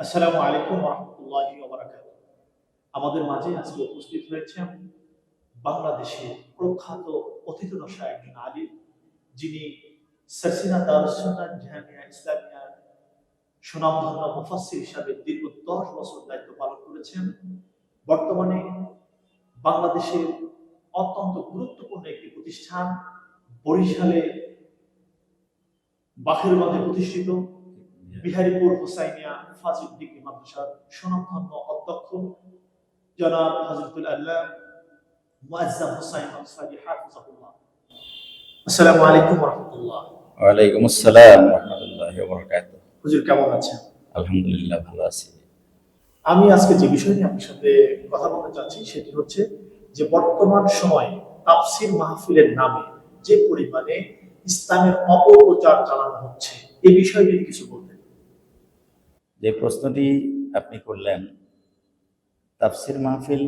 আসসালামু আলাইকুম রহমতুল্লাহ আমাদের মাঝে আজকে উপস্থিত হয়েছেন বাংলাদেশের প্রখ্যাত অতিথিরসা একজন আলিম, যিনি সারসিনা দারুসুন্নাহ জামিয়া ইসলামিয়ার সুনামধন্য মুফাসসির হিসাবে দীর্ঘ দশ বছর দায়িত্ব পালন করেছেন। বর্তমানে বাংলাদেশের অত্যন্ত গুরুত্বপূর্ণ একটি প্রতিষ্ঠান বরিশালে বাখেরগঞ্জে প্রতিষ্ঠিত। বিহারীপুর হোসাইনিয়া ফাজিল ডিগ্রি মাদ্রাসার সুনামধন্য অধ্যক্ষ জনাব হজরতুল আল্লাহ মুআজ্জাম হোসাইন আনসারী হাফিজাহুল্লাহ। আসসালামু আলাইকুম রহমতুল্লাহ ওয়ালাইকুম আসসালাম রহমতুল্লাহ বরকাত হুজুর কেমন আছেন? আলহামদুলিল্লাহ ভালো আছি। আমি আজকে যে বিষয় নিয়ে আপনার সাথে কথা বলতে চাচ্ছি সেটি হচ্ছে যে বর্তমান সময়ে তাফসির মাহফিলের নামে যে পরিমাণে ইসলামের অপপ্রচার চালানো হচ্ছে এই বিষয়ে যদি কিছু বলতেন। যে প্রশ্নটি আপনি করলেন, তাফসির মাহফিল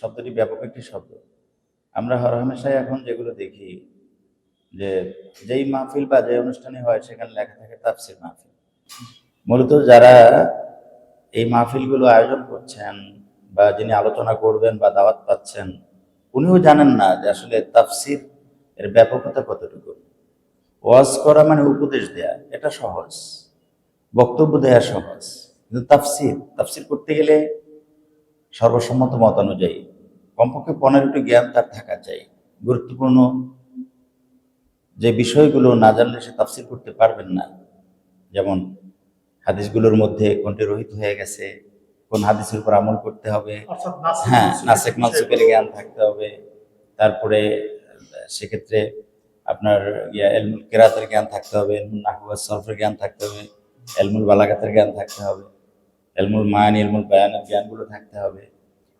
শব্দটি ব্যাপক একটি শব্দ। আমরা হরহামেশাই এখন যেগুলো দেখি, যে যেই মাহফিল বা যে অনুষ্ঠানে হয়, সেখানে লেখা থাকে তাফসির মাহফিল। মূলত যারা এই মাহফিলগুলো আয়োজন করছেন বা যিনি আলোচনা করবেন বা দাওয়াত পাচ্ছেন, উনিও জানেন না যে আসলে তাফসির এর ব্যাপকতা কতটুকু। ওয়াজ করা মানে উপদেশ দেয়া, এটা সহজ। বক্তব্য দেয়া সহজ। কিন্তু তাফসির তাফসির করতে গেলে সর্বসম্মত মত অনুযায়ী কমপক্ষে পনেরোটি জ্ঞান তার থাকা চাই। গুরুত্বপূর্ণ যে বিষয়গুলো না জানলে সে তাফসির করতে পারবেন না। যেমন হাদিসগুলোর মধ্যে কোনটি রহিত হয়ে গেছে কোন হাদিসের উপর আমল করতে হবে। হ্যাঁ নাসেক মানসুকের জ্ঞান থাকতে হবে। তারপরে সেক্ষেত্রে আপনার ইয়া এলমুল কেরাতের জ্ঞান থাকতে হবে এলমুল সরফের জ্ঞান থাকতে হবে। এলমুল বালাগাতের জ্ঞান থাকতে হবে এলমুল মায়ান এলমুল বায়ানের জ্ঞানগুলো থাকতে হবে।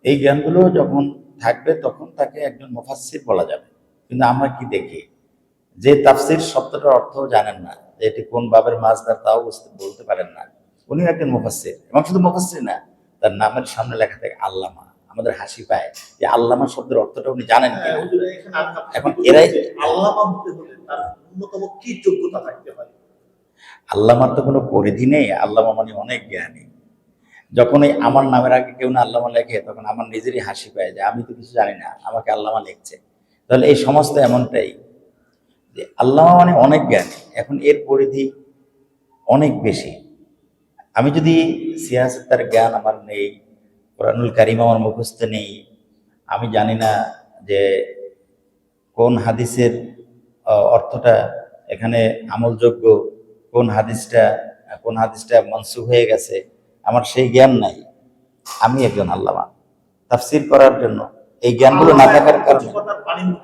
এই জ্ঞানগুলো যখন থাকবে তখন তাকে একজন মুফাসসির বলা যাবে। কিন্তু আমরা কি দেখি? যে তাফসির শব্দটার অর্থ জানেন না যে এটি কোন বাবের মাছদার তাও বুঝতে বলতে পারেন না। উনি একজন মুফাসসির এবং শুধু মুফাসসির না তার নামের সামনে লেখা থাকে আল্লামা। আমাদের হাসি পায় যে আল্লামা শব্দের অর্থটা উনি জানেন এখানে এরাই- আল্লামা হতে হলে তার ন্যূনতম কি যোগ্যতা থাকতে হয় আল্লামার তো কোনো পরিধি নেই, আল্লামা মানে অনেক জ্ঞানী। যখন এই আমার নামের আগে কেউ না আল্লামা লেখে, তখন আমার নিজেরই হাসি পায় যে, আমি তো কিছু জানি না, আমাকে আল্লামা লিখছে। তাহলে এই সমস্ত এমনটাই যে, আল্লামা মানে অনেক জ্ঞানী। এখন এর পরিধি অনেক বেশি। আমি যদি সিয়াসতের জ্ঞান আমার নেই, কোরআনুল কারিম আমার মুখস্থ নেই, আমি জানি না যে কোন হাদিসের অর্থটা এখানে আমলযোগ্য কোন হাদিসটা কোন হাদিসটা মনসুখ হয়ে গেছে আমার সেই জ্ঞান নাই। আমি একজন আল্লামা। তাফসির করার জন্য এই জ্ঞানগুলো না থাকার কারণে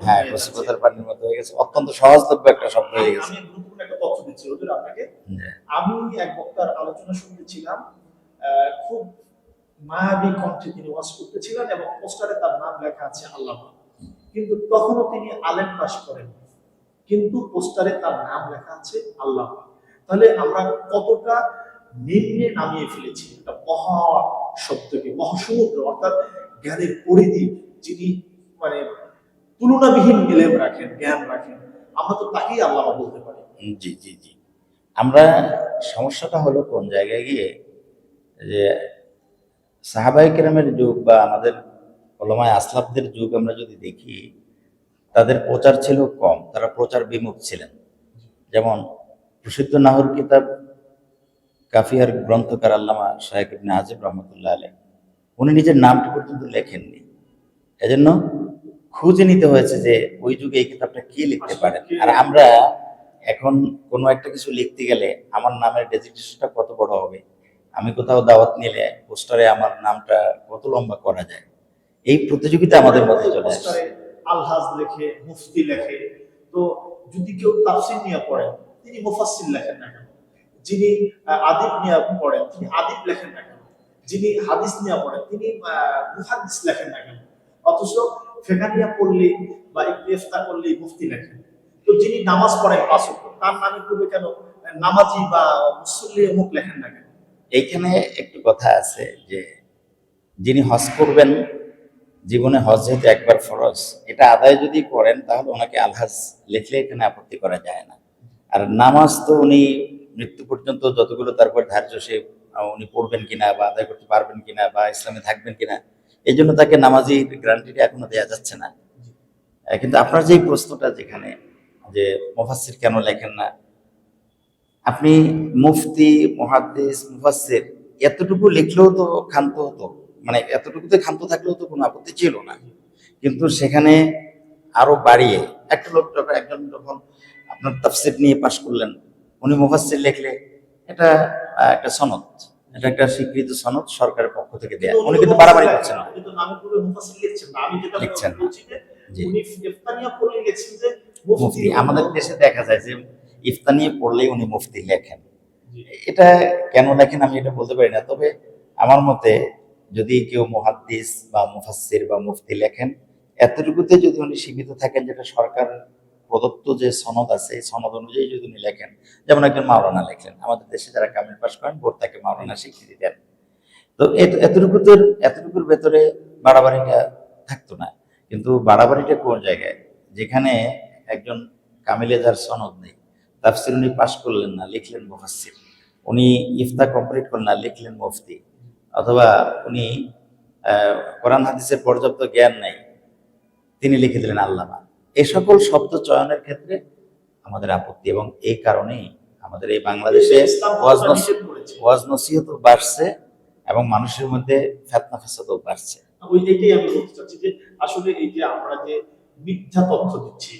হ্যাঁ হয়ে পানির মতো হয়ে গেছে। অত্যন্ত সহজলভ্য একটা শব্দ হয়ে গেছে। আমি গুরুত্বপূর্ণ একটা তথ্য দিচ্ছি হুজুর আপনাকে। জি। আমি এক বক্তার আলোচনা শুনতেছিলাম আহ, খুব মায়াবী কণ্ঠে তিনি ওয়াজ করতেছিলেন এবং পোস্টারে তার নাম লেখা আছে আল্লামা কিন্তু তখনও তিনি আলেম পাশ করেন কিন্তু পোস্টারে তার নাম লেখা আছে আল্লামা তাহলে আমরা কতটা নিম্নে নামিয়ে ফেলেছি? একটা মহা শব্দকে, মহাসমুদ্র, অর্থাৎ জ্ঞানের পরিধি যিনি মানে তুলনাবিহীন এলেম রাখেন, জ্ঞান রাখেন। আমরা তো তাকেই আল্লাহ বলতে পারি। জি জি জি। আমরা সমস্যাটা হলো কোন জায়গায় গিয়ে যে সাহাবাই কেরামের যুগ বা আমাদের ওলামায় আসলাফদের যুগ আমরা যদি দেখি, তাদের প্রচার ছিল কম, তারা প্রচার বিমুখ ছিলেন। যেমন প্রসিদ্ধ নাহর কিতাব কাফিয়ার গ্রন্থকার আল্লামা শাহেক ইবনে আজিব রহমতুল্লাহ আলহ উনি নিজের নামটি পর্যন্ত লেখেননি। এজন্য খুঁজে নিতে হয়েছে যে ওই যুগে এই কিতাবটা কি লিখতে পারেন আর আমরা এখন কোনো একটা কিছু লিখতে গেলে আমার নামের ডেজিগনেশনটা কত বড় হবে? আমি কোথাও দাওয়াত নিলে পোস্টারে আমার নামটা কত লম্বা করা যায়? এই প্রতিযোগিতা আমাদের মধ্যে চলে আসে আলহাজ লেখে মুফতি লেখে। তো যদি কেউ তাফসির নিয়ে পড়েন তিনি মুফাসসির লেখেন না কেন? যিনি আদিব নিয়ে পড়েন তিনি আদিব লেখেন না কেন? যিনি হাদিস নিয়ে পড়েন তিনি আহ, মুহাদ্দিস লেখেন না কেন? অথচ ফেকানিয়া পড়লে বা ইফতা করলে মুফতি লেখেন। তো যিনি নামাজ পড়েন পাঁচ তার নামে পূর্বে কেন? নামাজি বা মুসল্লি অমুক লেখেন না কেন? এইখানে একটু কথা আছে যে যিনি হজ করবেন জীবনে হজ যেহেতু একবার ফরজ এটা আদায় যদি করেন তাহলে ওনাকে আলহাজ লিখলে এখানে আপত্তি করা যায় না। আর নামাজ তো উনি মৃত্যু পর্যন্ত যতগুলো তারপর ধার্য সে উনি পড়বেন কিনা বা আদায় করতে পারবেন কিনা বা ইসলামে থাকবেন কিনা এই জন্য তাকে নামাজি গ্যারান্টিটা এখনও দেওয়া যাচ্ছে না। কিন্তু আপনার যে প্রশ্নটা যেখানে যে মুফাসসির কেন লেখেন না আপনি মুফতি মুহাদ্দিস মুফাসসির এতটুকু লিখলেও তো ক্ষান্ত হতো মানে এতটুকুতে ক্ষান্ত থাকলেও তো কোনো আপত্তি ছিল না। কিন্তু সেখানে আরও বাড়িয়ে একটা লোক যখন একজন যখন আপনার তাফসির নিয়ে পাশ করলেন। উনি মুফাসসির লিখলে এটা একটা সনদ। এটা একটা স্বীকৃত সনদ সরকারের পক্ষ থেকে দেয়া। উনি কিন্তু বাড়াবাড়ি করছেন লিখছেন ইফতানিয়া মুফতি। আমাদের দেশে দেখা যায় যে ইফতা নিয়ে পড়লেই উনি মুফতি লেখেন। এটা কেন লেখেন আমি এটা বলতে পারি না। তবে আমার মতে যদি কেউ মুহাদ্দিস বা মুফাসসির বা মুফতি লেখেন এতটুকুতে যদি উনি সীমিত থাকেন যেটা সরকার প্রদত্ত যে সনদ আছে, এই সনদ অনুযায়ী যদি উনি লেখেন, যেমন একজন মাওলানা লেখলেন আমাদের দেশে যারা কামিল পাশ করেন বোর্ড তাকে মাওলানা স্বীকৃতি দেন। তো এত- এতটুকুতে এতটুকুর ভেতরে বাড়াবাড়িটা থাকতো না। কিন্তু বাড়াবাড়িটা কোন জায়গায়? যেখানে একজন কামিলে যার সনদ নেই, তাফসির উনি পাশ করলেন না, লিখলেন মুফাসসির। উনি ইফতা কমপ্লিট করলেন না, লিখলেন মুফতি। অথবা উনি কোরআন হাদিসের পর্যাপ্ত জ্ঞান নেই, তিনি লিখে দিলেন আল্লামা। এই সকল শব্দ চয়নের ক্ষেত্রে আমাদের আপত্তি এবং এই কারণেই আমাদের এই বাংলাদেশে ওয়াজ ধর্ম নস- নিষেধ করেছে। ওয়াজ নসিহতও বাড়ছে এবং মানুষের মধ্যে ফেতনা ফেসাদও বাড়ছে। ওই এইটাই আমি বলতে চাচ্ছি যে আসলে এই যে আমরা যে মিথ্যা তথ্য দিচ্ছি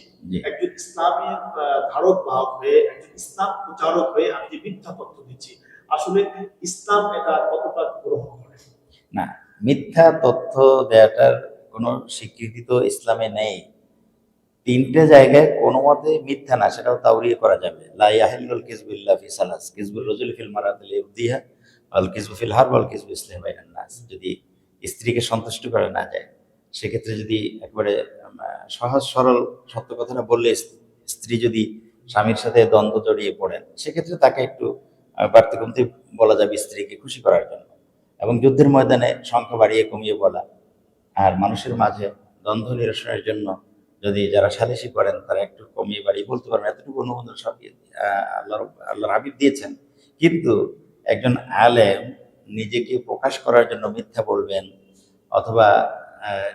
একজন ইসলামের ধারক বাহক হয়ে একজন ইসলাম প্রচারক হয়ে আমি যে মিথ্যা তথ্য দিচ্ছি আসলে ইসলাম এটা কতটা গ্রহণ করে? না মিথ্যা তথ্য দেওয়াটার কোনো স্বীকৃতি তো ইসলামে নেই। তিনটে জায়গায় কোনো মতে মিথ্যা না, সেটাও তাওরিয়ে করা যাবে। লা ইয়াহিল্লুল কিযবু ইল্লা ফি সালাস। কিযবুর রাজুলি ফিল মারাতিল ইবদিহা ওয়াল কিযবু ফিল হার, ওয়াল কিযবু ইসলাহি বাইনান নাস। যদি স্ত্রীকে সন্তুষ্ট করা না যায়, সেক্ষেত্রে যদি একবারে সহজ, সরল, সত্য কথাটা বললে স্ত্রী যদি স্বামীর সাথে দ্বন্দ্ব জড়িয়ে পড়েন, সেক্ষেত্রে তাকে একটু বাড়তি কমতে বলা যাবে স্ত্রীকে খুশি করার জন্য। এবং যুদ্ধের ময়দানে সংখ্যা বাড়িয়ে কমিয়ে বলা। আর মানুষের মাঝে দ্বন্দ্ব নিরসনের জন্য যদি যারা সালিশি করেন তারা একটু কমিয়ে বাড়িয়ে বলতে পারেন এতটুকু অনুমোদন সব আল্লাহ আল্লাহর হাবিব দিয়েছেন। কিন্তু একজন আলেম নিজেকে প্রকাশ করার জন্য মিথ্যা বলবেন অথবা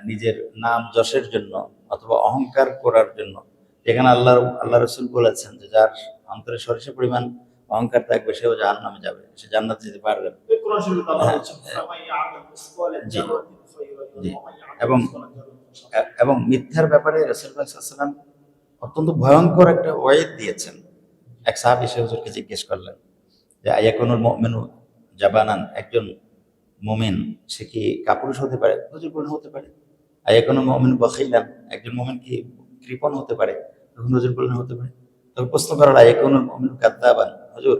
নিজের নাম যশের জন্য অথবা অহংকার করার জন্য যেখানে আল্লাহ আল্লাহ রসুল বলেছেন যে যার অন্তরে সরিষা পরিমাণ অহংকার থাকবে সেও জাহান নামে যাবে সে জান্নাত যেতে পারবে হ্যাঁ, এবং- এবং মিথ্যার ব্যাপারে রসুলাম অত্যন্ত ভয়ঙ্কর একটা ওয়েদ দিয়েছেন। এক সাহাবি হুজুরকে জিজ্ঞেস করলেন যে আয়াকুনুল মুমিনু জাবানান? একজন মুমিন সে কি কাপুরুষ হতে পারে? হুজুর হতে পারে। আয়াকুনুল মুমিন বখিলান একজন মুমিন কি কৃপণ হতে পারে? তখন হুজুর বললেন হতে পারে। তবে প্রশ্ন করা আয়াকুনুল মুমিন কাদ্দাবান? হুজুর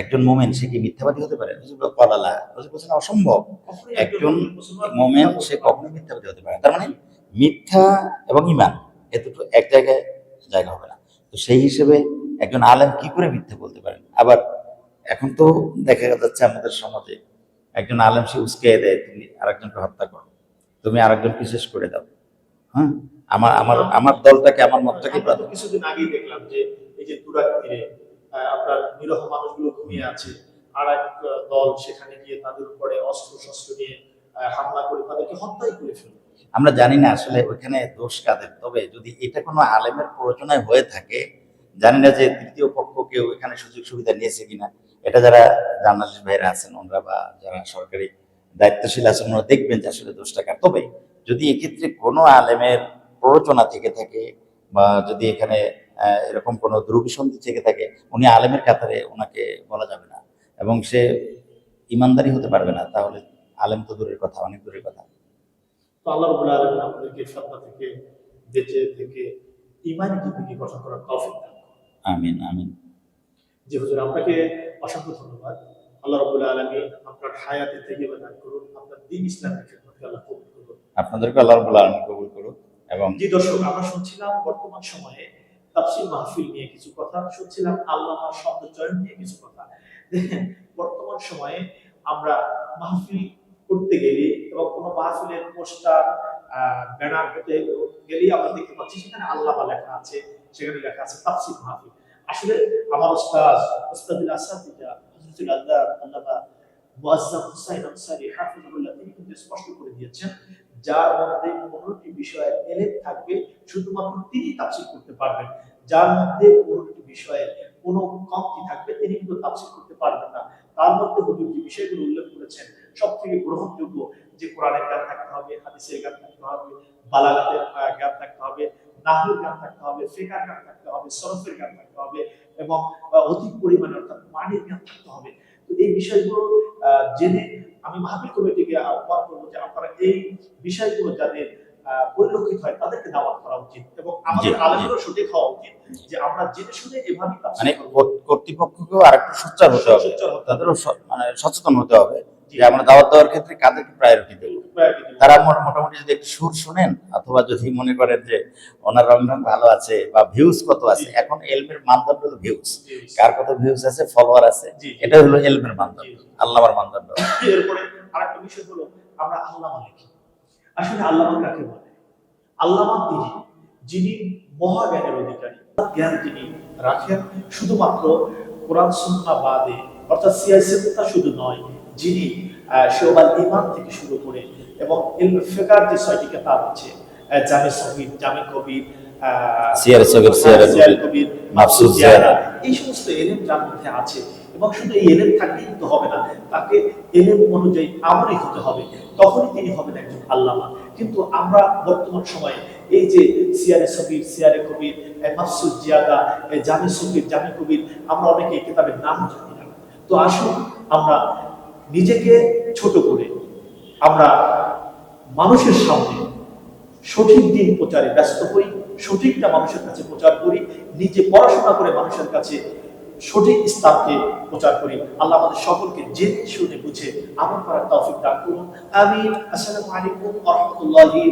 একজন মোমেন সে কি মিথ্যাবাদী হতে পারে? কলালা অসম্ভব। একজন মোমেন সে কখনোই মিথ্যাবাদী হতে পারে তার মানে মিথ্যা এবং ইমান এ দুটো এক জায়গায় জায়গা হবে না। তো সেই হিসেবে একজন আলেম কি করে মিথ্যা বলতে পারেন? আবার এখন তো দেখা যাচ্ছে আমাদের সমাজে একজন আলেম সে উস্কে দেয় তুমি আরেকজনকে হত্যা করো তুমি আরেকজনকে শেষ করে দাও। হ্যাঁ? আমার আমার আমার দলটাকে আমার মতটাকে কিছুদিন আগেই দেখলাম যে এই যে তুরাগ তীরে আপনার নিরহ মানুষগুলো ঘুমিয়ে আছে। আর এক দল সেখানে গিয়ে তাদের উপরে অস্ত্র শস্ত্র নিয়ে হামলা করে তাদেরকে হত্যাই করে ফেলল। আমরা জানি না আসলে ওইখানে দোষ কাদের। তবে যদি এটা কোনো আলেমের প্ররোচনায় হয়ে থাকে, জানি না যে তৃতীয় পক্ষ কেউ এখানে সুযোগ সুবিধা নিয়েছে কিনা। এটা যারা জার্নালিস্ট ভাইরা আছেন, ওনারা বা যারা সরকারি দায়িত্বশীল আছেন, ওনারা দেখবেন যে আসলে দোষটা কার। তবে যদি এক্ষেত্রে কোনো আলেমের প্ররোচনা থেকে থাকে বা যদি এখানে এরকম কোনো দুরভিসন্ধি থেকে থাকে, উনি আলেমের কাতারে ওনাকে বলা যাবে না। এবং সে ইমানদারি হতে পারবে না। তাহলে আলেম তো দূরের কথা, অনেক দূরের কথা। তো আল্লাহ রবুল আলমিন আমাদেরকে ফতনা থেকে বেঁচে থেকে ইমানি জিন্দগি গঠন করার তৌফিক দান আমিন আমিন। জি হুজুর আপনাকে অসংখ্য ধন্যবাদ। আল্লাহ রবুল আলমিন আপনার হায়াতে থেকে দান করুন আপনার দিন ইসলামের খেদমতকে আল্লাহ কবুল করুন। আপনাদেরকে আল্লাহ রাব্বুল আলামিন কবুল করুক এবং জি দর্শক আমরা শুনছিলাম বর্তমান সময়ে তাফসীর মাহফিল নিয়ে কিছু কথা শুনছিলাম আল্লামা শব্দ চয়ন নিয়ে কিছু কথা। দেখেন বর্তমান সময়ে আমরা মাহফিল করতে গেলে এবং কোনো মাহফিলের পোস্টার ব্যানার হতে গেলেই আমরা দেখতে পাচ্ছি সেখানে আল্লামা লেখা আছে, সেখানে লেখা আছে তাফসীর মাহফিল। আসলে আমার ওস্তাদ ওস্তাদুল আসাদিজা হযরতুল আল্লাহ মুআজ্জাম হুসাইন আনসারী হাফিজাহুল্লাহ, তিনি কিন্তু স্পষ্ট করে দিয়েছেন, যার মধ্যে পনেরোটি এলেম থাকবে, শুধুমাত্র তিনি তাফসীর করতে পারবেন। যার মধ্যে পনেরোটি বিষয়ের কোনো কমতি থাকবে, তিনি কিন্তু তাফসীর করতে পারবেন না। তার মধ্যে হুজুর যে বিষয়গুলো উল্লেখ করেছেন সব থেকে গ্রহণযোগ্য যে কোরআনের জ্ঞান থাকতে হবে হাদিসের জ্ঞান থাকতে হবে বালাগাতের জ্ঞান থাকতে হবে নাহুর জ্ঞান থাকতে হবে ফেকার জ্ঞান থাকতে হবে সরফের জ্ঞান থাকতে হবে এবং অধিক পরিমাণে অর্থাৎ পানির জ্ঞান থাকতে হবে তো এই বিষয়গুলো জেনে আমি মাহফিল কমিটিকে আহ্বান করব যে আপনারা এই বিষয়গুলো যাদের পরিলক্ষিত হয় তাদেরকে দাওয়াত করা উচিত এবং আমাদের। আলোচনা সঠিক হওয়া উচিত যে আমরা জেনে শুনে এভাবে মানে। কর্তৃপক্ষকেও আর একটু সোচ্চার হতে হবে সোচ্চার হতে হবে। তাদেরও মানে সচেতন হতে হবে। যে আমরা দাওয়াত দেওয়ার ক্ষেত্রে কাদেরকে প্রায়োরিটি দেবো? তারা মোটামুটি যদি একটু সুর শুনেন অথবা যদি মনে করেন যে ওনার ভালো আছে বা ভিউজ কত আছে এখন এলমের মানদণ্ড হলো ভিউজ কার কত ভিউজ আছে? ফলোয়ার আছে। এটা হলো এলমের মানদণ্ড। আল্লাহর মানদণ্ড। এরপরে আরেকটা বিষয় হলো আমরা আল্লামা লিখি আসলে আল্লামা কাকে বলে? আল্লামা তিনি যিনি মহাজ্ঞানের অধিকারী। জ্ঞান তিনি রাখেন। শুধুমাত্র কোরআন সুন্নাহ বাদে অর্থাৎ সিয়াসিতা শুধু নয় যিনি আহ, শোবাল ইমান থেকে শুরু করে এবং ফিকার যে ছয়টি কিতাব আছে জামে সহিদ জামে কবির সিয়ারে সগীর, সিয়ারে কবির, জিয়ারা। এই সমস্ত এলেম যার মধ্যে আছে এবং শুধু এই এলেম থাকলেই কিন্তু হবে না তাকে এলেম অনুযায়ী হতে হবে। তখনই তিনি হবেন একজন আল্লামা। কিন্তু আমরা বর্তমান সময়ে এই যে সিয়ারে সবির সিয়ারে কবির মাফসুদ জিয়াদা জামি সবির জামি কবির আমরা অনেকে এই কিতাবের নাম জানি না। তো আসুন আমরা নিজেকে ছোট করে আমরা মানুষের সামনে সঠিক দিন প্রচারে ব্যস্ত হই সঠিকটা মানুষের কাছে প্রচার করি, নিজে পড়াশোনা করে মানুষের কাছে সঠিক ইসলামকে প্রচার করি। আল্লাহ আমাদের সকলকে জেনে শুনে বুঝে আমল করার তৌফিক দান করুন। আমিন। আসসালামু আলাইকুম রাহমাতুল্লাহি